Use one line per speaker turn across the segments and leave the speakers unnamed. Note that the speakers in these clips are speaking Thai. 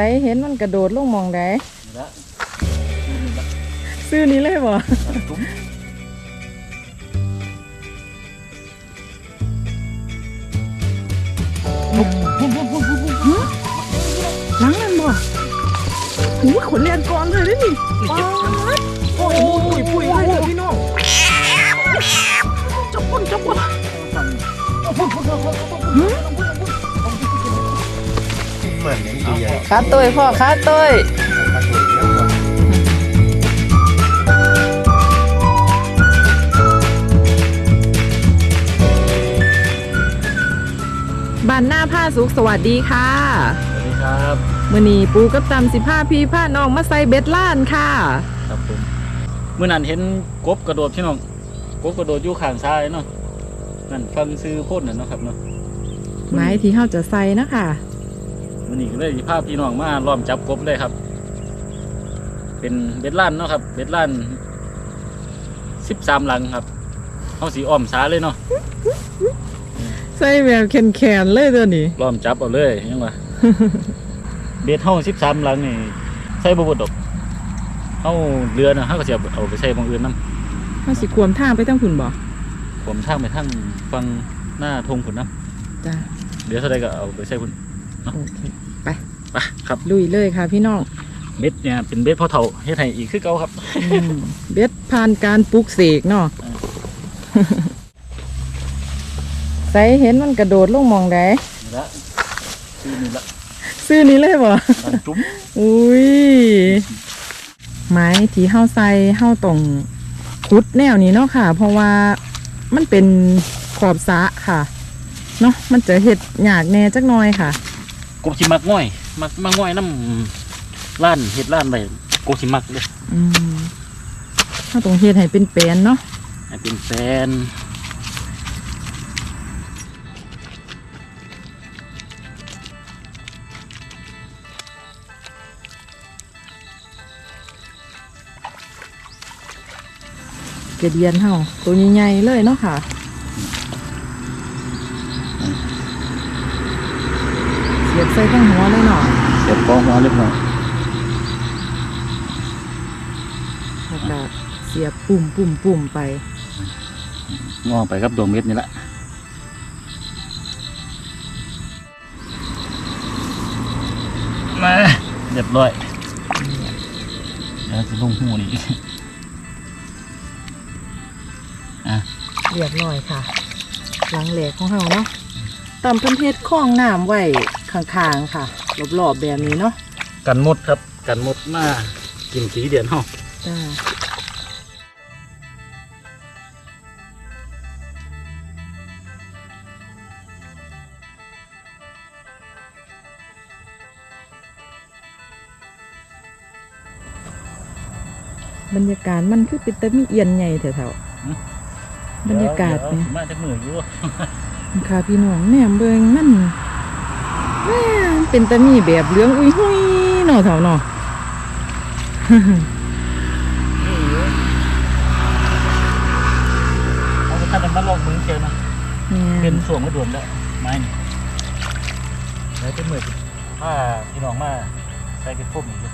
ส่เห็นมันกระโดดลงมองใด
นี่ละ
ซื้อนี้เลยบ่
ตุ้ม
หลังนั่นบ่หูขนเรียนก่อนเลยเด้นี่โอ้ยปุยปุยเลยเด้อพี่น้องจับปุ่นจับปุ่น
มือนอย่างดีอะ
ขาต้ยพ่อขาต้ย
ถ้าสวยแล้วก็
บ้านหน้าผ้าสุขสวัสดีค่ะ
สวัสดีครับ
มื้อนี้ปูกับตำสิผ้าพี่ผ้าน้องมาใส่เบ็ดล้านค่ะ
ครับผมเมื่อนั้นเห็นกบกระโดดพี่น้องกบกระโดดอยู่ข้างซ้ายเนาะนั่นฟังซื้อโพ่นน่ะเนาะครับเนาะ
ไม้ที่เฮาจะใส่นะคะ
วันนี้ก็เลยสิพาพี่น้องมาล้อมจับกบเลยครับ เป็นเบ็ดล้านเนาะครับ เบ็ดล้านสิบสามหลังครับเอาสีอ้อมสาเลยเนาะ
ใส่แบบแขนๆเลยตัวนี้
ล้อมจับเอาเลยยังวะ เบ็ดเฮาสิบสามหลังนี่ใส่บ่บดดอกเฮาเรือนะเฮาก็สิเอาเอาไปใส่บางอื่นนํ
เฮาสิควมทางไปทางพุ่นบ่
ผมทางไปทางฟังหน้าทงผุนนะ
จ้า
เดี๋ยวเท่าใดก็เอาไปใส่พุ่น
โอเค
ไปครับ
ลุยเลยค่ะพี่น้อง
เบ็ดเนี่ยเป็นเบ็ดพ่อเฒ่าเฮ็ดให้อีกคือเก่าครับ
อืมเบ็ดผ่านการปลูกเสกเนาะใส่เห็นมันกระโดดลงหมองใด
นี่ละคือนี่ละ
ซื้อนี้เลยบ่
ดันจุ้ม
อุ้ยไม้ที่เฮาใส่เฮาต้องขุดแนวนี้เนาะค่ะ เพราะว่ามันเป็นขอบสระค่ะเนาะมันจะเห็ดหยากแหน่จักหน่อยค่ะ
กบสิมักง่อย มักมักง่อยน้ำล้านเฮ็ดล้านไปกบสิมักเลย
อืมเฮาต้องเฮ็ดให้เป็นแปลนเนาะ
ให้เป็นแฟน
กระเดียนเฮาตัวใหญ่ๆเลยเนาะค่ะ เสียบใส่ทั้งหัวเลยเนาะ
เสียบกองหัวเล็กน้อย
แล้วก็เสียบปุ่มปุ่มปุ่มไป
งอไปครับดวงเม็ดนี่ละมาเรียบร้อยเดี๋ยวจะลงหูนี่
เรียบร้อยค่ะ หลังแหลกของเฮาเนาะตำเพิ่นเฮ็ดคล้องน้ำไว้ ข้างๆค่ะรอบๆแบบนี้เนาะ
กันมดครับกันมดมากินสีเดือนเฮา
จ้าบรรยากาศมันคือเป็นตะมีเอียนใหญ่แถวๆบรรยากาศ
เนี่
เนี่ย
มาจากมืออยู่
ค่ะพี่น้องแหนมเบิงมันแม่ง เป็นตะมีแบบเหลืองอุ้ยหุยเนาะเถาเนาะ
นี่อยู่เอาไปทำเป็นบ้านลองมือเชียวนะ
แม่
เป็น
น
ส่วงกระดวนแล้วไม้นี่แล้วเป็นมือถ้าพี่น้องมาใส่เป็นพวกนี้อยู่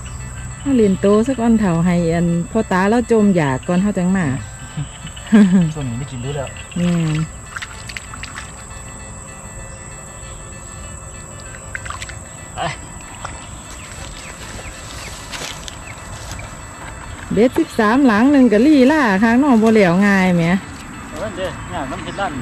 ถ้าเรียนโตสักอันเถาให้อันพ่อตาแล้วจมอยากก่อนเฮาจังมา
ช่วงนี้ไม่กินด้วยแล้ว
แม่น เบ็ดสิบสามหลังหนึ่งกะลี่ล่าข้างนอกบ่เหลียวง่ายแหม
เอาไว้เด้อย่างน้ำเห็ดด้าน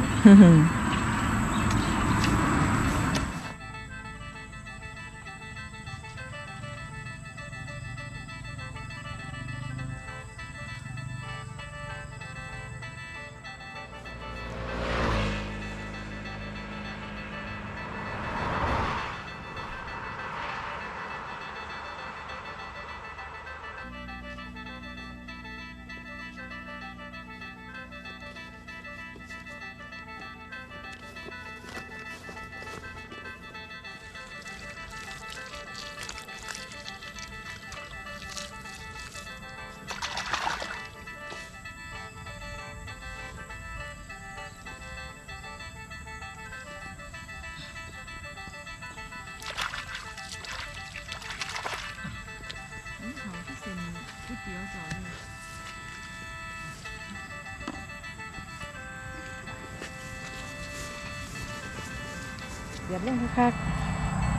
นี่
เรียบลงคัก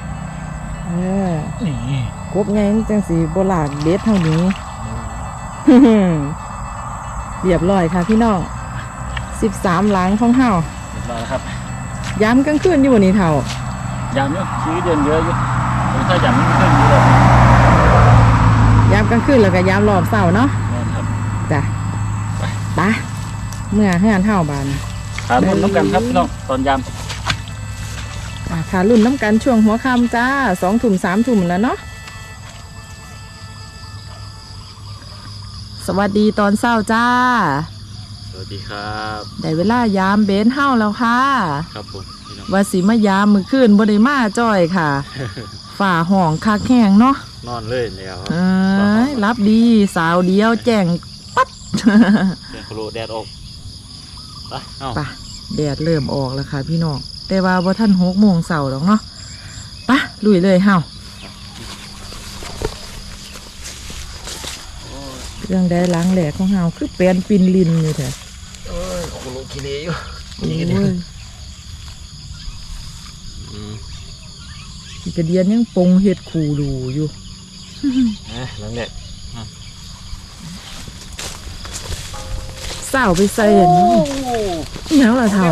ๆเออ
นี่
กบไงมันจังสีโบลากเบ็ดเท่านี้เรียบร้อยค่ะพี่น้องสิบสามหลังของเฮา
เรียบร้อยแล้วครับ
ย้ำกลางคืนอยู่บนนี้เท่ายา
มอยู่ชีวิตเดือนเยอะอยู่ผมถ้ายามมันขึ้นอยู่เลย
ย้ำกลางคืนแล้วก็ย้ำรอบเสาร์เนาะ
นั่นครับ
จ้ะไปเมื่อให้งานเท่าบาน
ถามคนน้ำกันครับพี่น้องตอนยาม
อะ ค่ะรุ่นน้ำกันช่วงหัวค่ำจ้าสองถุ่มสามถุ่มแล้วเนาะสวัสดีตอนเช้าจ้า
สวัสดีครับ
ได้เวลายามเบนเฮาแล้วค่ะ
ครับผมพี่น้อง
ว่าสิมายามมือคืนบ่ได้มาจ้อยค่ะ ฝ่าห้องคักแห้งเนาะ
นอนเลยแล้วครับ
เอ้ยรับดีสาวเดียวแจ้งปั๊ด
เดือนโคโลแดดออกไปเอ้า
ไปะแดดเริ่มออกแล้วค่ะพี่น้อง แต่ว่าบ่ท่านหกโมงเสาร์หรอกเนาะไปะลุยเลยเฮาเรื่องได้ล้างแหลกของเฮาคือแปลนปินลินอยู่แท้
เอ้ยโคโลกิเลอยู่
โอ้ยอีกระเดียนยังปงเห็ดคูดูอยู่
นะหลังแดด
เศร้าไปใส่อันนี้อิหยังล่ะเท่า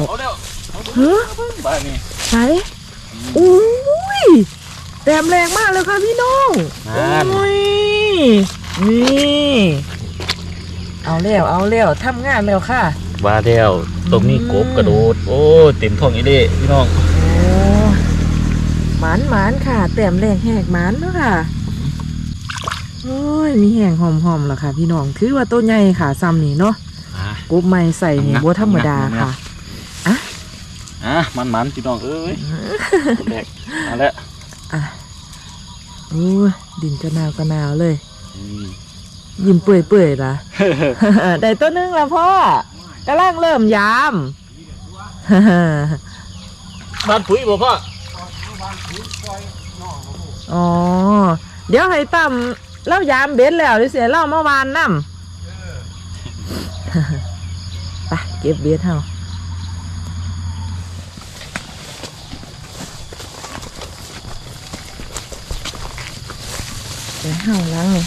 เอาแล้ว
เฮ้อ
บ้านนี่
ใส่อุ้ยแต้มแรงมากเลยค่ะพี่น้อง
นั่น
โอ้ยนี่เอาแล้วเอาแล้วทำงานแล้วค่ะ
ว่าแล้วตรงนี้กบกระโดด โอ้เต็มท้องอีเด้พี่น้อง
โอ้หมานหมานค่ะ แต้มแรงแหกหมานเนาะค่ะโอ้ยมีแห้งหอมๆแล้วค่ะ พี่น้องถือว่าตัวใหญ่ค่ะซ้ำนี่เนาะ
อะ
กบไม่ใส่นี่
งับ
บัธรรมดา
งับ
ค่ะ
อะมันมันๆพี่น้องเอ้ยคนแรกมาแล้ว
อะโอ้ยดินกระนาวกระนาวเลย
อืม
ยิ้มเปื่อยเปื่อยๆละได้ตัวหนึงแล้วพ่อกำลังเริ่มยาม
บ้านปุ๋ยบ่พ่อ
อ๋อ เดี๋ยวให้ตั้มเล่ายามเบ็ดแล้วเดี๋ยวเสียเล่าเมื่อวานนั่มไปเก็บเบ็ดเฮา เดี๋ยวเฮาล้างนี่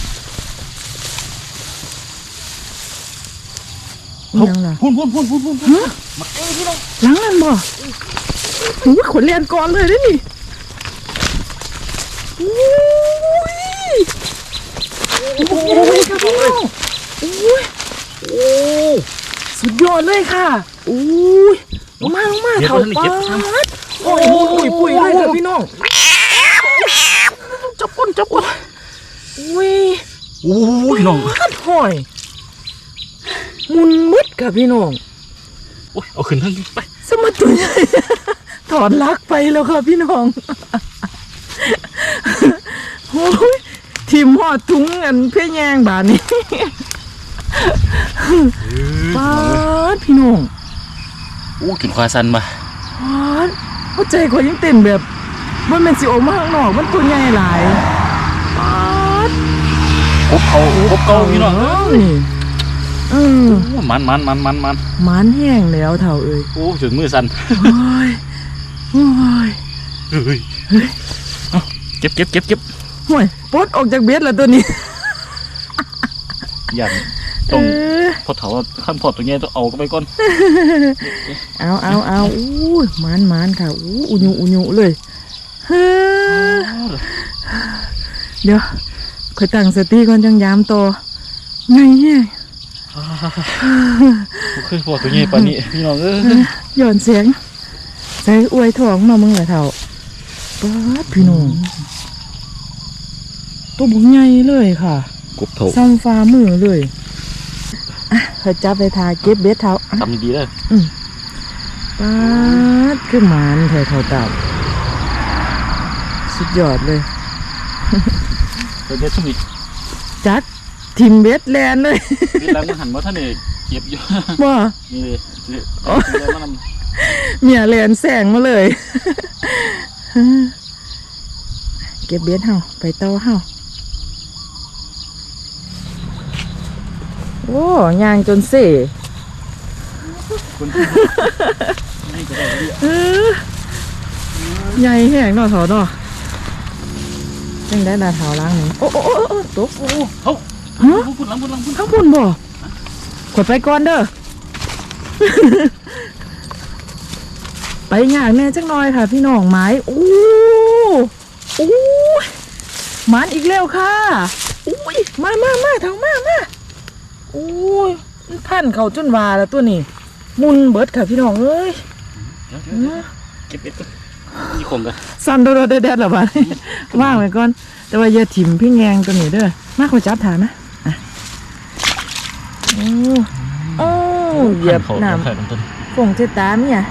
นี่ยังล่ะ
พุ่นพุ่นพุ่นพุ่นพุ่นพุ่นมาเอ้ยพี่น้อง
ล้างนั่นบ่หูยขนเรียนก่อนเลยได้นี่อุ้ยโอ้ยครับพี่น้องอุ้ย
โอ้
สุดยอดเลยค่ะอุ้ยลงมาลงมา
เดี๋ยว
เข่า
ท่านนี่
ปา
เก็บ
ด
ซ้
โอ้ยปุยปุยเลยค่ะพี่น้อง
จับก้นจับก้น
อุ้ย
โอ้ยพี่น้อง
ขัดหอยมุนมืดค่ะพี่น้อง
โอ้ยเอาขึ้นทั้งนี้ไป
สมัตุใหญ่ถอนลักไปแล้วค่ะพี่น้องโอ้ยทีมหอดทุ้งอันเพื่อแยงบานนี้ปาดพี่น้อง
โอ้ขึ้นควาสันมา
ปาดหัวใจขอยยังเต้นแบบมันเป็นสิออกมาข้างนอกมันตัวใหญ่หลายปาด
กบเขากบเก่าพี่น้องเอ้ย
นี่เออ
โอ้มันมันมันมันมัน
หมันแห้งแล้วเท่าเอ้ย
โอ้จุดมือสั่น
โอ้ยโอ้ย
เฮ้ยเอาเก็บเก็บเก็บเก็บ
ห่วยปลดออกจากเบ็ดแล้วตัวนี้
อย่าง
เอ
ต้อง
อ
พอเถาขั้นพอตัวเงี้ยต้องเอาก็ไปก่อน
เอาเอาเอาอู้ยหมันหมันค่ะอู้อุญุอุญุเลยเฮ้อเดี๋ยว คอยตั้งสติก่อนจังยามโตไงเนี่ย
บ่เคยพอตัวเงี้ยปานนี้พี่น้องเอ้ย
หย่อนเสียงใส่อวยท้องมามึงเหรอเท่าป๊าดพี่น้องตัวบุกใหญ่เลยค่ะ
กบเถา
ซ้ำฟ้ามือเลยอะเคยจับไปทาเก็บเบ็ดเท้าอะ
ทำดีๆเลย
ป๊าดคือหมานแถวเท่าเต่าสุดยอดเลย
เดี๋ยวเดี๋ยวช่วงนี้
จัดทิมเบ็ดแลนเลย
นี่ล้างมันหันมาท่านนี่เก็บอยู่
ว่า
นี่เลยนี่
อ๋อ
เอามานำ
เมียแลนแสงมาเลยเก็บเบ็ดเฮาไปเต้าเฮาโอ้ยางจนเส
คนที่นี่ก็ได้เรียก
เออใหญ่แห้งเนาะเถาเนาะ จังได้ดาเถาล้างนี่โอ้โอ้โอ้โอ้ตก
โอ้เฮ้า
ฮะ
พุ่นหลังพุ่นหลังพุ่น
ข้างบนบ่กดไปก่อนเด้อ ไปงานแน่จังหน่อยค่ะ พี่น้องไม้โอ้โอ้ยหมันอีกแล้วค่ะอุ้ยมามามาเถามามาโอ้ยมันพันเขาจนวาแล้วตัวนี้ มุนเบิดค่ะพี่น้องเอ้ย
เดี๋ยวเดี๋ยวเดี๋ยวเก็บเบ็ดก่อน นี่คงกัน
สั่นโดดๆแดดๆหรอบ้าว่างไว้ก่อน แต่ว่าอย่าถิ่มพี่แงงตัวนี้เด้อมาขอจับถ่ายนะอะโอ้โอ้เหยียบ
เขา
น้
เขาต้นำ
ฝงเจตามเนี่ย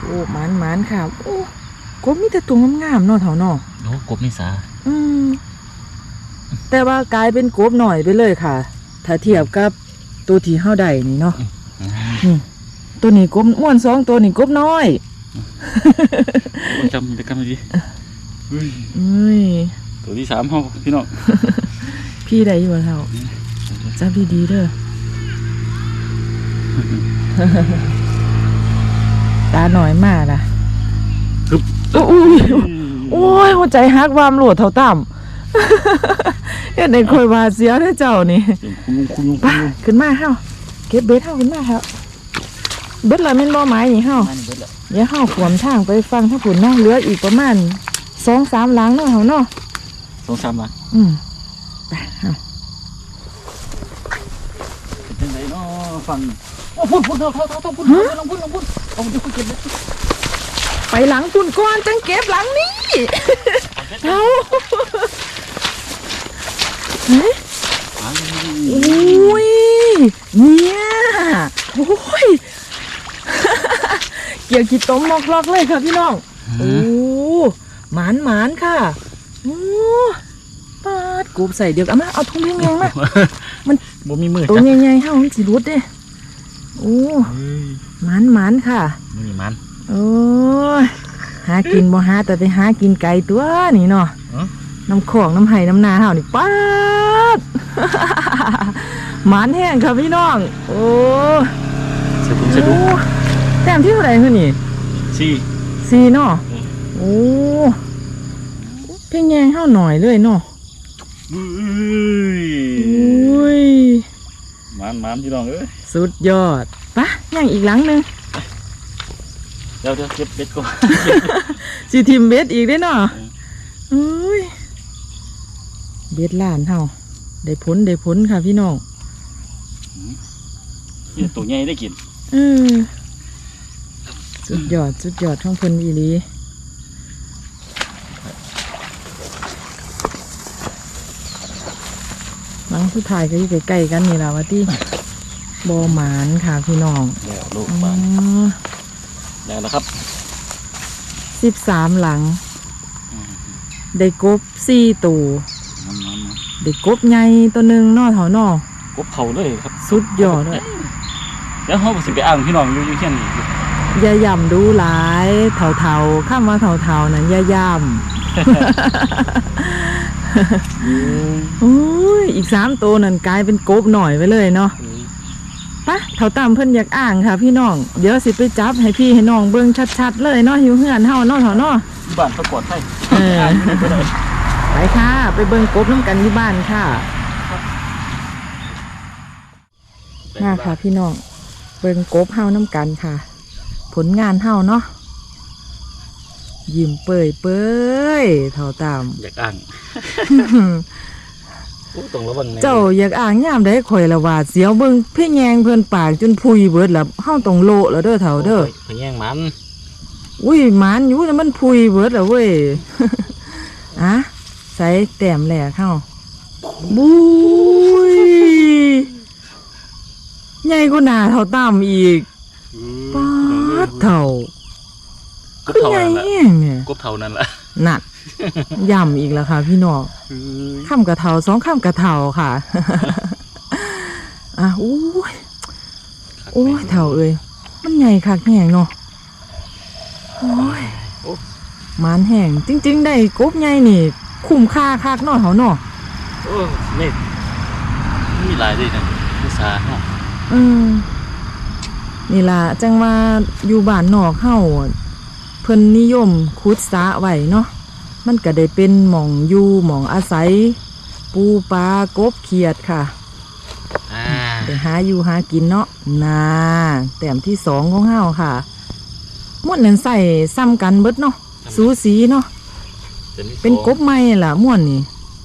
โอ้หมานหมานค่ะโอ้กบมีแต่ตัวงามๆเนาะเถาเนาะ
โอ้กบนี่สา
อืมแต่ว่ากลายเป็นกบหน่อยไปเลยค่ะ ถ้าเทียบกับตัวที่เฮาได้นี่เนาะนี่ ตัวนี้กบอ้วนสองตัวนี้กบน้อย
จำเด็กกันมาดิเฮ้ย
เอ้ย
ตัวที่สามห้องพี่น้อง
พี่ได้อยู่แล้วจับดีๆเด้อตาหน่อยมากนะ
ฮึบ
โอ้ยโอ้ยหัวใจฮักวามโหลดเท่าต่ำเห็นในคอยว่าเสียได้อเจ้านี่
คุณลุงคุณลุง
ไปขึ้นมาเฮาเก็บเบ็ดเฮาขึ้นมาเฮา เบ็ดละแม่นบ่ไม้นี่เฮา
มานี่เบิดแล้ว
เดี๋ยวเฮาขวมทางไปฟังถ้าผุนเนาะเหลืออีกประมาณสองสามหลังเนาะเฮาเนาะ
สองสามละ
อืมไปเฮา
เป็นจังไดเนาะฟังโอ้พุ่นพุ่นเท่าเท่าเท่าเท่าพุ่นพุ่นลงพุ่นลงพุ่นเอาเดี๋ยวคุยเก็บเบ็ด
ไปหลังปุ่นก่อนจังเก็บหลังนี้เอาเฮ้ย
หา
อุ้ยเนี่ยโอ้ย เกี่ยวกี่ต้มมอกลอกเลยค่ะพี่น้องโอ้หมานหมานค่ะโอ้ปาดกูใส่เดียวกันเอามาเอาทุ่งแยงๆมา
บ่มีมือ
ตัว
จ้ะ
ใหญ่ๆเฮามันสิรุดเด้โอ้
เฮ้ย
หมานหมานค่ะ
นี่มัน
โอ้ยหากินบ่หาแต่ไปหากินไก่ตัวนี่เนาะ
เอ้า
น้ำของน้ำไห้น้ำนาเฮานี่ป๊าดหมานแห้งครับพี่น้อง โอ้
เสร็จปุ๊บเสร็จปุ๊บ
โอ้แต้มที่เท่าไหร่คือนี่
สี่
สี่เนาะ
อืม
โอ้เพ่งแยงเฮาหน่อยเลยเนาะ
เฮ้ย
อุ้ย
มันมันพี่น้องเอ้ย
สุดยอดปะย่างอีกหลังหนึง
เดี๋ยวเดี๋ยวเก็บเบ็ดก่อน
สิทิมเบ็ดอีกได้เนาะ
อืม
อุ้ยเบ็ดล้านเฮาได้ผลได้ผลค่ะพี่น้อง
นี่ตัวใหญ่ได้กิน
เออสุดยอดสุดยอดท่องเพลอีหลีหลังสุดท้ายก็อยู่ใกล้ๆกันนี่ล่ะว่าที่บอหมานค่ะพี่น้อง
แล้วลูก
อ๋
ปลา
อ
แล้วนะครับ
สิบสามหลัง ได้กบสี่ตัว
มันมันมัน
ได้กบใหญ่ตัวหนึ่งเนอเถานอก
บเขาเลยครับ
สุดยอดเลย
แล้วเขาสิไปอ้างพี่น้องอยู่อยู่เช่นนี้
อย่าย่ำดูหลายเถาๆข้ามมาเถาๆนั้นอย่าย่ำโอ้ยอีกสามตัวนั่นกลายเป็นกบหน่อยไปเลยเนาะปะเถาตามเพิ่นอยากอ่างค่ะ พี่น้องเดี๋ยวสิไปจับให้พี่ให้น้องเบิ่งชัดๆเลยเนาะหิวเหือนเฮาเนาะเถาเนาะ
ที่บ้านเขากอดให้
เออ
อ้างอยู่บ่ได้
ไปค่ะ ไปเบิ่งกบน้ำกันที่บ้านค่ะมาค่ะพี่น้อง เบิ่งกบเฮาน้ำกันค่ะ ผลงานเฮาเนาะยิ้มเปื่อยเปื่อยเท่าตาม
อยากอ้างโอ้ต้องระวังแน่
เจ้าอยากอ่างยามได้ข่อยละว่าเสียวเบิ่งเพ่แยงเพิ่นปากจนพุยเบิดแล้วเฮาต้องโละแล้วเด้อเฒ่าเด้อ
ไปแย่งมัน
อุ้ยหมานอยู่แต่มันพุยเบิดแล้วเว้ยอะใส่แต้มแหลกเฮาบุ้ย ใหญ่กว่าหน้าเท่าตามอีกป๊าดเท่าก
บ
คือ
เท่า
ใหญ่
นั้นแหละ
แห้งเนี่ย
กบเท่านั้นแหละ
นัดย่ำอีกแล้วค่ะ พี่น้องข้ามกระเทาสองข้ามกระเทาค่ะ อะโอ้ยโอ้ยเถาเอ้ยมันใหญ่คักแห้งเนาะโอ้ยหมันแห้งจริง ๆ ได้กบใหญ่นี่ คุ้มค่าคักเนาะเถาเนาะ
โอ้นี่มีหลายด้วยนะมีสาเนาะ
เออนี่ล่ะจังว่าอยู่บ้านนอกเฮาเพิ่นนิยมขุดสระไว้เนาะมันก็ได้เป็นหม่องอยู่หม่องอาศัย ปูปลากบเขียดค่ะ
อ่า
ได้หาอยู่หากินเนาะนาแต้มที่สองของเฮาค่ะม่วนนั้นใส่ซ้ำกันเบิดเนาะสูสีเนาะ
ส้ที่
เป็น
สอง
กบใหม่ล่ะม่วนนี่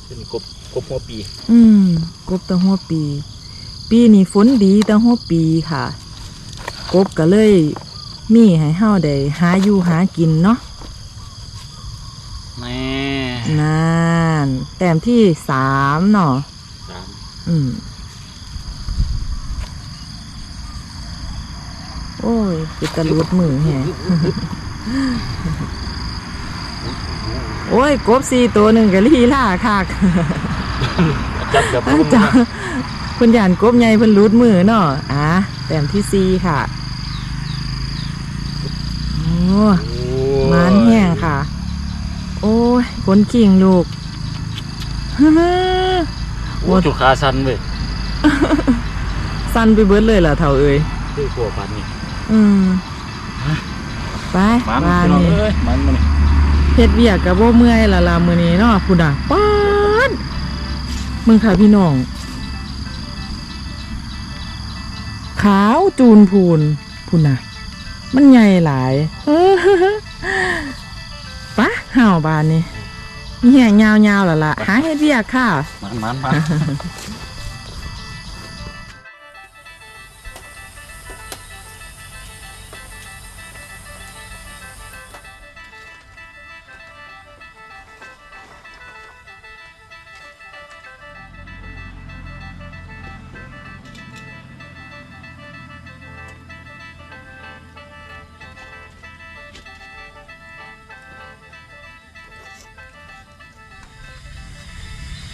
เป็นกบกบหัวปี
อืมกบตะหัวปี ปีนี้ฝนดีตะหัวปีค่ะ กบก็เลยมีให้เฮาได้หาอยู่หากินเนาะ
แม่
นานแต้มที่สามเนาะ
สาม
อืม โอ้ยจิตะลุดมือแฮะ โอ้ย กบสี่ตัวหนึ่งกับลีล่าคัก
จับกับ
อาจา รย์คุณยานกบใหญ่เพิ่นรูดมือเนาะอะแต้มที่สี่ค่ะโอ้มานแห้งค่ะ โอ้ยคนขิงลูก
โอ้จุกขาสั้นเว้ย
สั้นไปเบิดเลยล่ะเท่าเอ้ย
คือขัวปันนี่
อืมไป
มัน
บ้าน
พี่น้อง
นี่
เอ้ยมันมันนี่
เฮ็ดเวียกกับบ่เมื่อยละล่ะมื้อนี้เนาะพุ่นน่ะป๊าดมึงค่ะพี่น้อง ขาวจูนพูนพูนนะมันใหญ่หลายปะห่าวบานนี่มีแหงยาวๆแล้วล่ะหาเฮ็ดเวียกค่ะ
มันมันมัน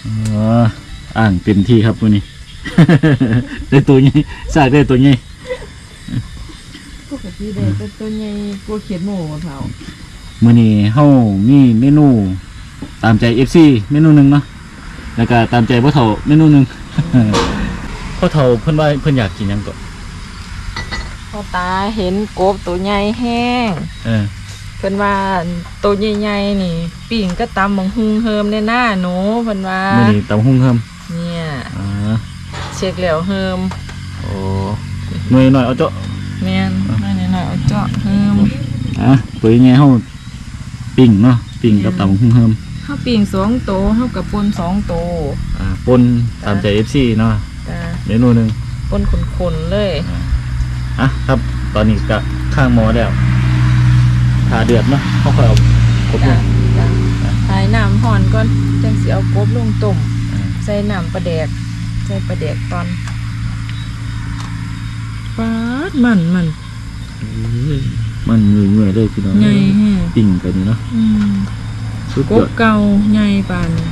อ๋ออ่างเต็มที่ครับวันนี้ ได้ตัวใหญ่สากได้ตัวใหญ่
ปกติเด็กเป็นตัวใหญ่กลัวเขียดหมูเท่า
มื่อนี้เฮามีเมนูตามใจ FC เมนูหนึ่งเนาะแล้วก็ตามใจพ่อเฒ่าเมนูหนึ่งพ่อเฒ่าเพิ่นว่าเพิ่นอยากกินหยังก่อน
พอตาเห็นกบตัวใหญ่แห้ง
เออ
เพิ่นว่าตัวใหญ่ๆนี่ปิ่งก็ตำบังฮุงเฮิมในหน้าหนูเพิ่นว่า
มื่อนี้ตำหุ่งครับ
เนี่ย
อ่า
เช็คแล้วเฮิม
โอ้หน่วยหน่อยเอาเจาะ
แม่นน้อยหน่อยๆเอาเจาะเฮิม
อะตัวยังไงเฮาปิ้งเนาะปิ้งกับตำหุ่งครับ
เฮาปิ่งสองโตวเฮากับปนสองโตว
อ่าปนตามใจ FC เนาะ
จ้ะ
เมนูหนึ่ง
ปนขนๆเลย
อะครับตอนนี้ก็ข้างหมอแล้ว ถาเดือดเนาะเขาค่อยเอาครบล
จ้ะ
ง
จ้ะหายน้ำห่อนก่อนจังสิเอากบลงต้ม
อ่า
ใส่น้ำปลาแดก ใส่ปลาแดกตอนปาดมันมัน
มันเงื่อยๆเลยพี่น้อง
ใหญ่แฮะ
ปิ้งกันนี่เนาะ
อืม
สุด
ก
ย
บ
อด
เก่าใหญ่ปานนี้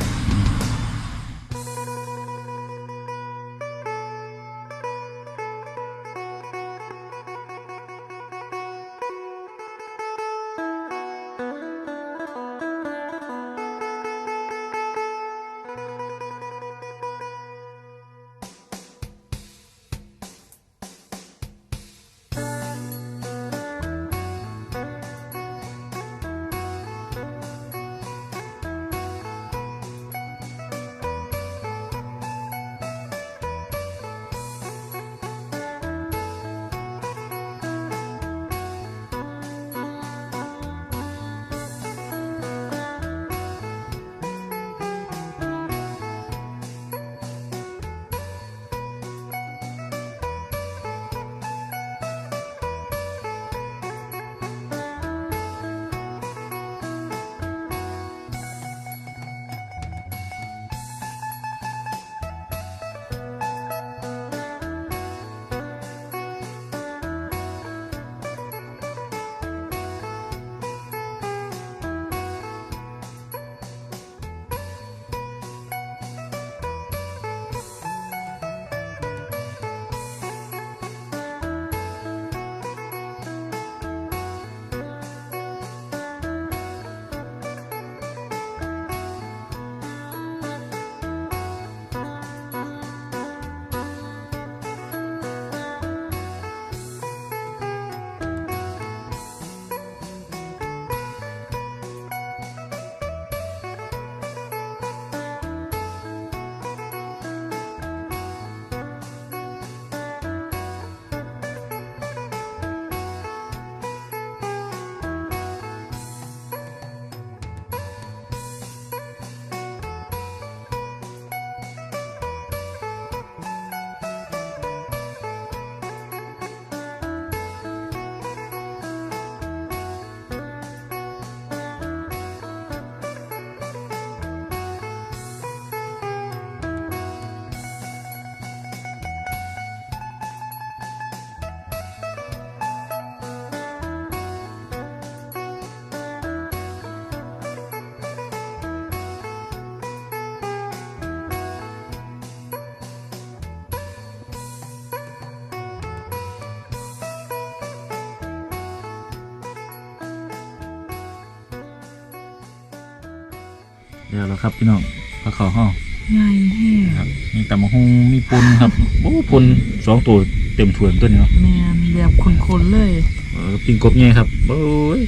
เดี๋ยวแล้วครับพี่น้องพระเขาห้อง
ใหญ่แห้ง
ครับมีตำมะฮงมีปุนครับโอ้ปุนสองตัวเต็มถ้วยตัวนี้เนาะ
แมนแบบคนๆเลย
เออปิ้งกบใหญ่ครับโอ้ย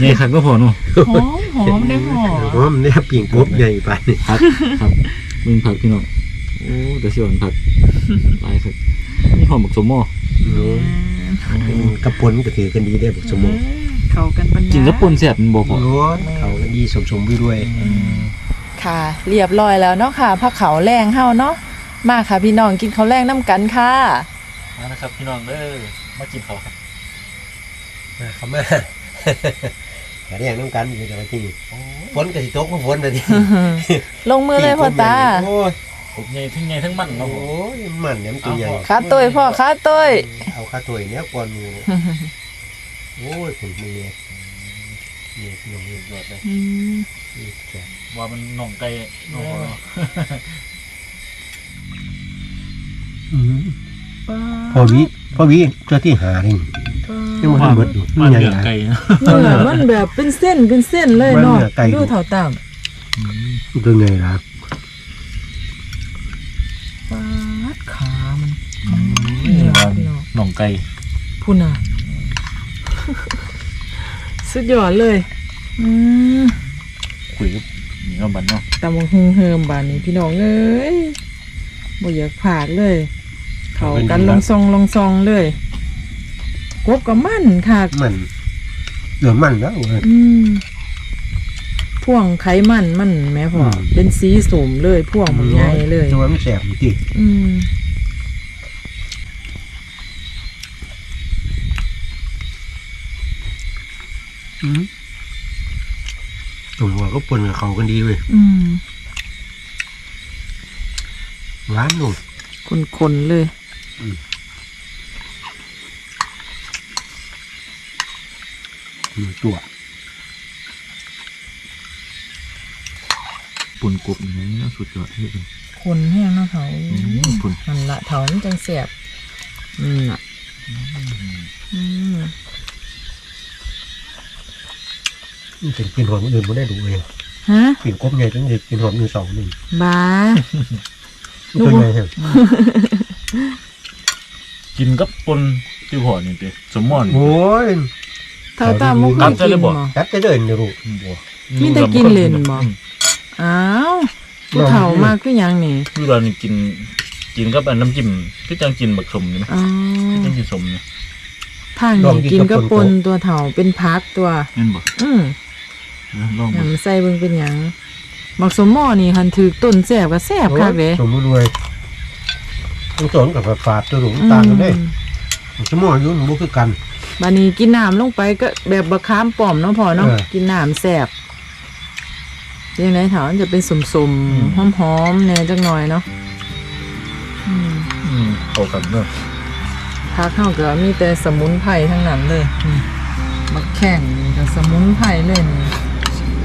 ใหญ่คักก็พอเนาะ
หอมหอมได้หอม
เพราะมันเนี่ยปิ่งกบใหญ่ไปนี่
ผักครับมึงผักพี่น้องโอ้เดี๋ยวสิวันผักหลายครับมีหอมบักสมหม้อ
กระปนก็ถือกันดีได้บุกสมอง
เข้ากันปัญญา
กินกับปุนแซ่บมันบ่พอ
ร้อนเขากันดีสมสมไปด้วย
ค่ะ เรียบร้อยแล้วเนาะค่ะผักเขาแรงเฮาเนาะมาค่ะพี่น้องกินข้าวแรงน้ำกันค่ะ
มานะครับพี่น้องเด้อมากินเขาครับ
เขามาแต่เรียกน้ำกันอยู่แต่ว่าที่ฝนก็สิตกมาฝนเลยที
ลงมือเลยพ่อตา
โอ้ย
กบใหญ่ทั้งใหญ่ทั้งมันเนาะ
โอ้ยมันเนี่ยมันตัวใหญ่
ขาตุ้ยพ่อขาตุ้ย
เอาข้าตัวเนี้ยก่อนมือ โอ้ยผมมือเนี่ยนี่น้องยอดเลย
อืม
นี่แก
ว่ามันหน่องไก่หน่อง
พอวิพอวิเจ้าที่หาเองยังมันเบิดอยู่
มั
มันน
เห
ยัง
ลือง
ไง
ไก่นะ
เออมันแบบเป็นเส้นเป็นเส้นเลยเนาะ
มันเหนือไก่
ดูเท่าต่
ตัวไงล่ะำ
ปาดขามัน
นี่ว่าหน่องไก่
พุ่นอะ สุดยอดเลย อืม
คุยกับนี่ก็บันเนาะ
ตำบักหุงเฮิมบานนี้พี่น้องเอ้ยบ่อยากผาดเลย เขากันลงซองลงซองเลยกบกับมันค่ะ
มันเหลือมันแล้วเว้ย
อืมพ่วงไขมันมันแม่พ่ออ
ม
เป็นสีสมเลยพ่วงมันใหญ่เลย
ตัวมันแสบจริง
อืม
ตัวหัวก็ปนกับเขากันดีเว้ย
อืม
หวานนุ่ม
คนๆเลย
หนึ่งตัว
ปุนกบอย่างนี้นะสุดยอดที่เป็น
คนแห้งเนาะเขา
มพุ่น
มันละเถามันจังเสียบอืมอะอืม
นี่เป็นกินหอมอื่นไม่ได้ดูเลย
ฮะ
กินกบใหญ่ตั้งแต่กินหอมอื่นสองหนึ่ง
บ้า
ตัวใหญ่เหรอ
กินกับปนที่หัวนี่เด้สมมอน
โอ้ย
เท่าตามมุก
กัด
กิ
ได้เลย
น
บ่
บ่
จัดจะเดินเดี๋ยวรู้
มีแต่กินเล่นบ่ อ้าวผู้เฒ่ามากคือหยังนี่
คือเรานี่กินกินกับอันน้ำจิ้มที่จังกินบักสมนี่ไหม
อ๋อ
ที่จังกินสมนี่
ทางนี้กินกับปนตัวเฒ่าเป็นพักตัว
นั่นบ่
อืม
นะลอง
ห
ดู
ยังใส่เบิ่งเป็นหยังบักสมหม้อนี่หันถือต้นแซ่บก็แซ่บคักเด้
สมบูรณ์เลยต้องสนกับฝาดตัวหลงต่างกันเลย
อืม
สมองยุ่งบุคือกัน
บัดนี้กินน้ำลงไปก็แบบบะขามป้อมเนาะพอเนาะ
เออ
กินน้ำแซ่บยังไงเถามันจะเป็นสมๆหอมๆแหน่จักหน่อยเนาะอืม
อืมเข้ากันเนาะ
พักเข้าก็มีแต่สมุนไพรทั้งนั้นเลยนี่มักแข่งนี่ก็สมุนไพรเลยนี่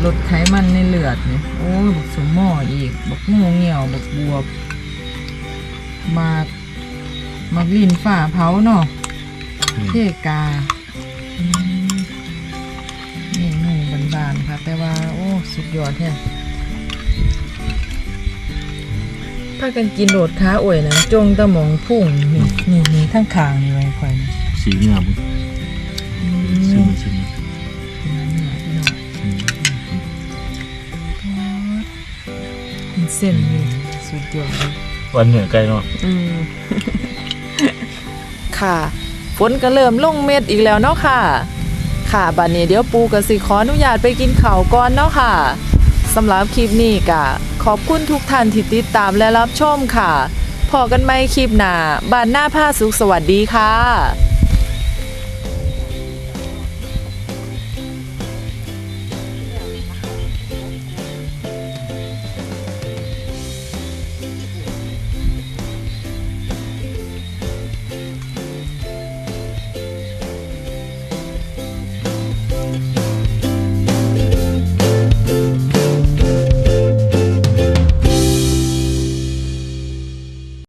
ลดไขมันในเลือดนี่โอ้ยบักสมหม้ออีก บักงูเหี่ยว บักบวบมากมักลินฝ่าเผาเนาะเทกาอืมนี่หนูบานๆค่ะ แต่ว่า โอ้ สุดยอดแท้ถ้ากันกินโดดค้าอ่วยนะจงตะหมองพุ่ง นี่นี่นี่ทั้งคางนี่ไว้คอยนะ
สีงา
เป็นเส้นเลยสุดยอดเลย
วันเหนือไกลเนาะ
อืมค่ะฝนก็เริ่มลงเม็ดอีกแล้วเนาะค่ะ ค่ะบัดนี้เดี๋ยวปูกับสิขออนุญาตไปกินข้าวก่อนเนาะค่ะสำหรับคลิปนี้ก็ขอบคุณทุกท่านที่ติดตามและรับชมค่ะพอกันไหมคลิปหน้าบ้านหน้าผ้าสุขสวัสดีค่ะ